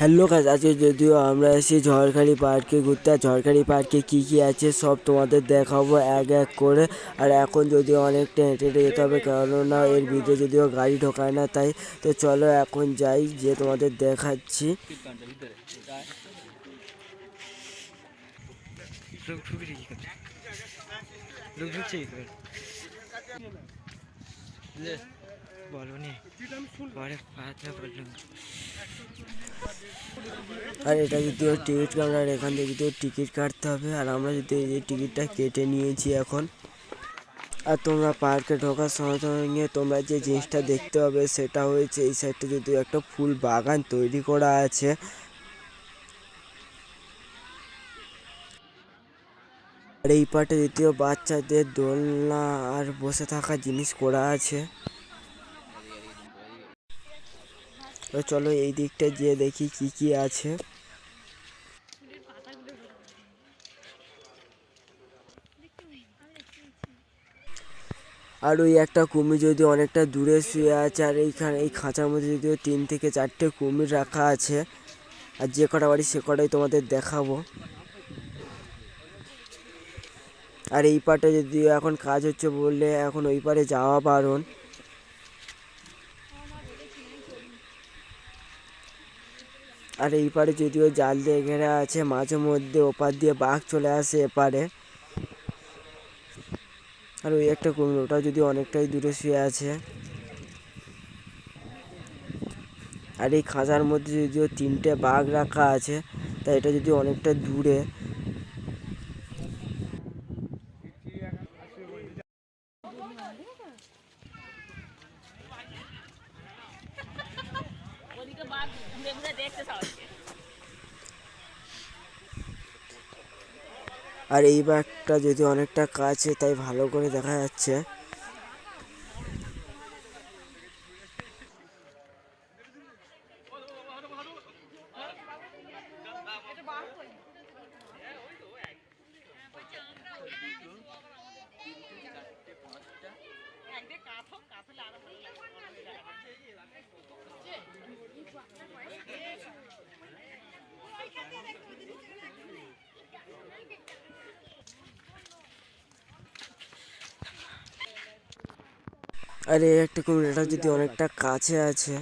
Hello কাজ আজকে যদিও আমরা এসেছি ঝড়খালি পার্কে ঘুরতে। ঝড়খালি পার্কে কী কী আছে সব তোমাদের দেখাবো এক এক করে। আর এখন যদিও অনেকটা হেঁটে হেঁটে যেতে হবে, কেননা এর ভিতরে যদিও গাড়ি ঢোকায় না তাই। তো চলো এখন যাই যে তোমাদের দেখাচ্ছি। বলো নি, পরে আর এটা যদিও টিকিট কাউন্টার এখান থেকে যদিও টিকিট কাটতে হবে, আর আমরা যদি এই যে টিকিটটা কেটে নিয়েছি এখন, আর তোমরা পার্কে ঢোকার সঙ্গে সঙ্গে তোমরা যে জিনিসটা দেখতে পাবে সেটা হয়েছে, এই সাইডটা যদি একটা ফুল বাগান তৈরি করা আছে। আর এই পার্টে যদিও বাচ্চাদের দোলনা আর বসে থাকা জিনিস করা আছে। তো চলো এই দিকটা গিয়ে দেখি কি কি আছে। আর ওই একটা কুমির যদি অনেকটা দূরে শুয়ে আছে, আর এইখানে, এই খাঁচার মধ্যে যদিও তিন থেকে চারটে কুমির রাখা আছে, আর যে কটা বাড়ি সে কটাই তোমাদের দেখাবো। আর এই পাটে যদিও এখন কাজ হচ্ছে বললে এখন ওই পারে যাওয়া বারণ। আর এই পারে যদিও জাল দিয়ে ঘেরা আছে, মাঝে মধ্যে ওপার দিয়ে বাঘ চলে আসে এপারে। আর ওই একটা কুমির ওটা যদি অনেকটাই দূরে শুয়ে আছে। আর এই খাঁচার মধ্যে যদিও তিনটে বাঘ রাখা আছে, তাই এটা যদি অনেকটা দূরে ওদিকে বাঘ ঘুরে ঘুরে দেখছে সবাইকে আর এই বাঘটা যদি অনেকটা কাছে তাই ভালো করে দেখা যাচ্ছে। আর এই একটা কুমিরাটা যদি অনেকটা কাছে আছে।